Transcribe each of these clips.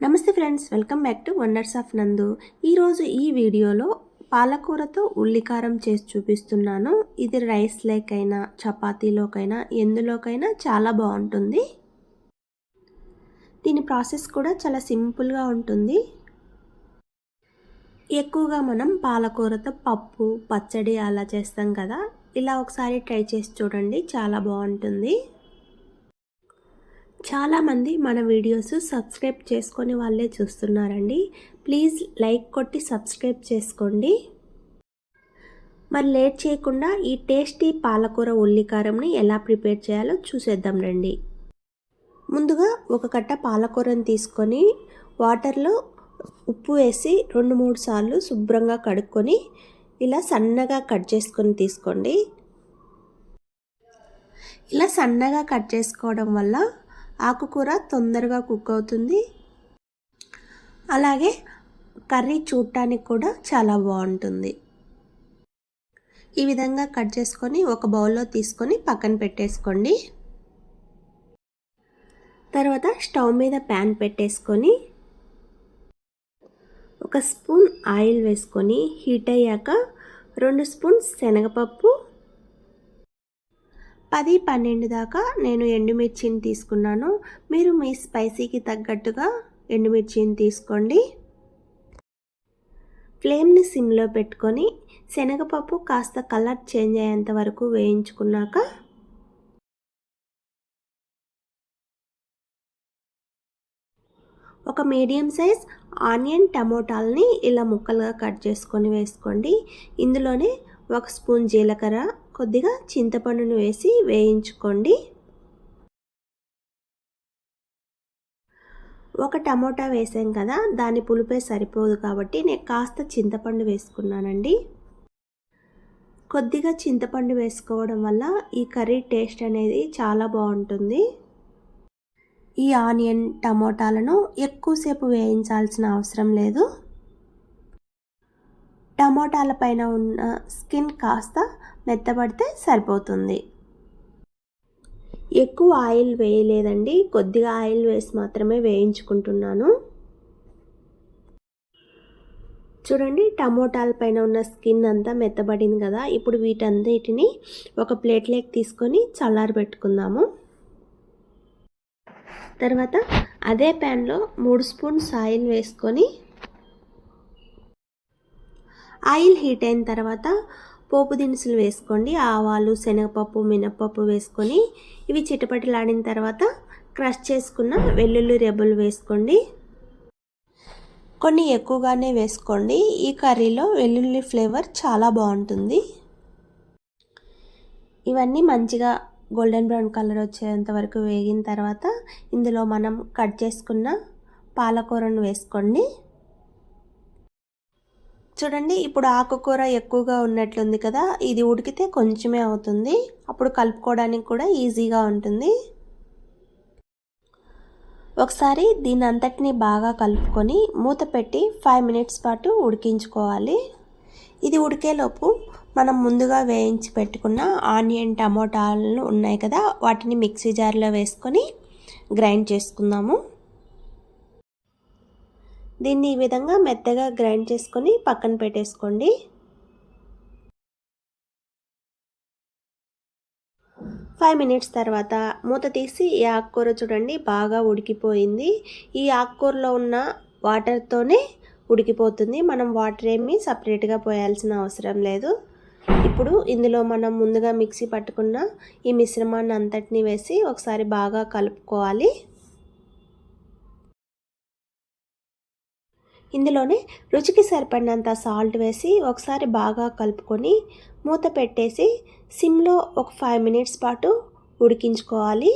నమస్తే friends welcome back to wonders of Nandu. ఈరోజు ఈ వీడియోలో పాలకూరతో ఉల్లికారం చేసి చూపిస్తున్నాను. ఇది రైస్ లేకైనా చపాతీలోకైనా ఎందులోకైనా చాలా బాగుంటుంది. దీని ప్రాసెస్ కూడా చాలా సింపుల్గా ఉంటుంది. ఎక్కువగా మనం పాలకూరతో పప్పు పచ్చడి అలా చేస్తాం కదా. ఇలా ఒకసారి ట్రై చేసి చూడండి చాలా బాగుంటుంది. చాలామంది మన వీడియోస్ సబ్స్క్రైబ్ చేసుకొని వాళ్ళే చూస్తున్నారండి. ప్లీజ్ లైక్ కొట్టి సబ్స్క్రైబ్ చేసుకోండి. మరి లేట్ చేయకుండా ఈ టేస్టీ పాలకూర ఉల్లికారంని ఎలా ప్రిపేర్ చేయాలో చూసేద్దాం రండి. ముందుగా ఒక కట్ట పాలకూరని తీసుకొని వాటర్లో ఉప్పు వేసి రెండు మూడు సార్లు శుభ్రంగా కడుక్కొని ఇలా సన్నగా కట్ చేసుకొని తీసుకోండి. ఇలా సన్నగా కట్ చేసుకోవడం వల్ల ఆకుకూర తొందరగా కుక్ అవుతుంది. అలాగే కర్రీ చూడటానికి కూడా చాలా బాగుంటుంది. ఈ విధంగా కట్ చేసుకొని ఒక బౌల్లో తీసుకొని పక్కన పెట్టేసుకోండి. తర్వాత స్టవ్ మీద ప్యాన్ పెట్టేసుకొని ఒక స్పూన్ ఆయిల్ వేసుకొని హీట్ అయ్యాక రెండు స్పూన్స్ శనగపప్పు పది పన్నెండు దాకా నేను ఎండుమిర్చిని తీసుకున్నాను. మీరు మీ స్పైసీకి తగ్గట్టుగా ఎండుమిర్చిని తీసుకోండి. ఫ్లేమ్ని సిమ్లో పెట్టుకొని శనగపప్పు కాస్త కలర్ చేంజ్ అయ్యేంత వరకు వేయించుకున్నాక ఒక మీడియం సైజ్ ఆనియన్ టమోటాలని ఇలా ముక్కలుగా కట్ చేసుకొని వేసుకోండి. ఇందులోనే ఒక స్పూన్ జీలకర్ర కొద్దిగా చింతపండును వేసి వేయించుకోండి. ఒక టమోటా వేసాం కదా దాని పులిపే సరిపోదు కాబట్టి నేను కాస్త చింతపండు వేసుకున్నానండి. కొద్దిగా చింతపండు వేసుకోవడం వల్ల ఈ కర్రీ టేస్ట్ అనేది చాలా బాగుంటుంది. ఈ ఆనియన్ టమోటాలను ఎక్కువసేపు వేయించాల్సిన అవసరం లేదు. టమోటాల పైన ఉన్న స్కిన్ కాస్త మెత్తబడితే సరిపోతుంది. ఎక్కువ ఆయిల్ వేయలేదండి. కొద్దిగా ఆయిల్ వేసి మాత్రమే వేయించుకుంటున్నాను. చూడండి టమోటాల పైన ఉన్న స్కిన్ అంతా మెత్తబడింది కదా. ఇప్పుడు వీటన్నిటిని ఒక ప్లేట్లోకి తీసుకొని చల్లారి పెట్టుకుందాము. తర్వాత అదే ప్యాన్లో మూడు స్పూన్స్ ఆయిల్ వేసుకొని ఆయిల్ హీట్ అయిన తర్వాత పోపు దినుసులు వేసుకోండి. ఆవాలు శనగపప్పు మినపప్పు వేసుకొని ఇవి చిటపటలాడిన తర్వాత క్రష్ చేసుకున్న వెల్లుల్లి రెబ్బలు వేసుకోండి. కొన్ని ఎక్కువగానే వేసుకోండి. ఈ కర్రీలో వెల్లుల్లి ఫ్లేవర్ చాలా బాగుంటుంది. ఇవన్నీ మంచిగా గోల్డెన్ బ్రౌన్ కలర్ వచ్చేంత వరకు వేగిన తర్వాత ఇందులో మనం కట్ చేసుకున్న పాలకూరను వేసుకోండి. చూడండి ఇప్పుడు ఆకుకూర ఎక్కువగా ఉన్నట్లుంది కదా ఇది ఉడికితే కొంచెమే అవుతుంది. అప్పుడు కలుపుకోవడానికి కూడా ఈజీగా ఉంటుంది. ఒకసారి దీని అంతటిని బాగా కలుపుకొని మూత పెట్టి ఫైవ్ మినిట్స్ పాటు ఉడికించుకోవాలి. ఇది ఉడికేలోపు మనం ముందుగా వేయించి పెట్టుకున్న ఆనియన్ టమోటాలు ఉన్నాయి కదా వాటిని మిక్సీ జార్లో వేసుకొని గ్రైండ్ చేసుకుందాము. దీన్ని ఈ విధంగా మెత్తగా గ్రైండ్ చేసుకొని పక్కన పెట్టేసుకోండి. ఫైవ్ మినిట్స్ తర్వాత మూత తీసి ఈ ఆకుకూర చూడండి బాగా ఉడికిపోయింది. ఈ ఆకుకూరలో ఉన్న వాటర్తోనే ఉడికిపోతుంది. మనం వాటర్ ఏమి సపరేట్గా పోయాల్సిన అవసరం లేదు. ఇప్పుడు ఇందులో మనం ముందుగా మిక్సీ పట్టుకున్న ఈ మిశ్రమాన్ని అంతటిని వేసి ఒకసారి బాగా కలుపుకోవాలి. ఇందులోనే రుచికి సరిపడినంత సాల్ట్ వేసి ఒకసారి బాగా కలుపుకొని మూత పెట్టేసి సిమ్లో ఒక ఫైవ్ మినిట్స్ పాటు ఉడికించుకోవాలి.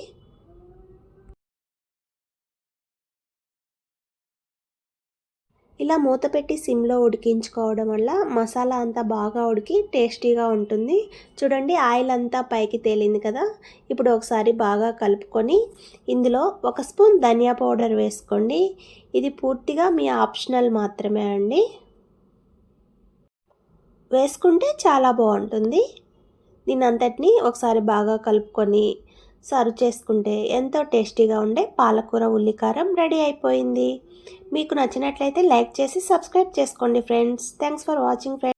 ఇలా మూత పెట్టి సిమ్లో ఉడికించుకోవడం వల్ల మసాలా అంతా బాగా ఉడికి టేస్టీగా ఉంటుంది. చూడండి ఆయిల్ అంతా పైకి తేలింది కదా. ఇప్పుడు ఒకసారి బాగా కలుపుకొని ఇందులో ఒక స్పూన్ ధనియా పౌడర్ వేసుకోండి. ఇది పూర్తిగా మీ ఆప్షనల్ మాత్రమే అండి. వేసుకుంటే చాలా బాగుంటుంది. దీని అంతటిని ఒకసారి బాగా కలుపుకొని సర్వ్ చేసుకుంటే ఎంతో టేస్టీగా ఉండే పాలకూర ఉల్లికారం రెడీ అయిపోయింది. మీకు నచ్చినట్లయితే లైక్ చేసి సబ్స్క్రైబ్ చేసుకోండి friends. Thanks for watching friends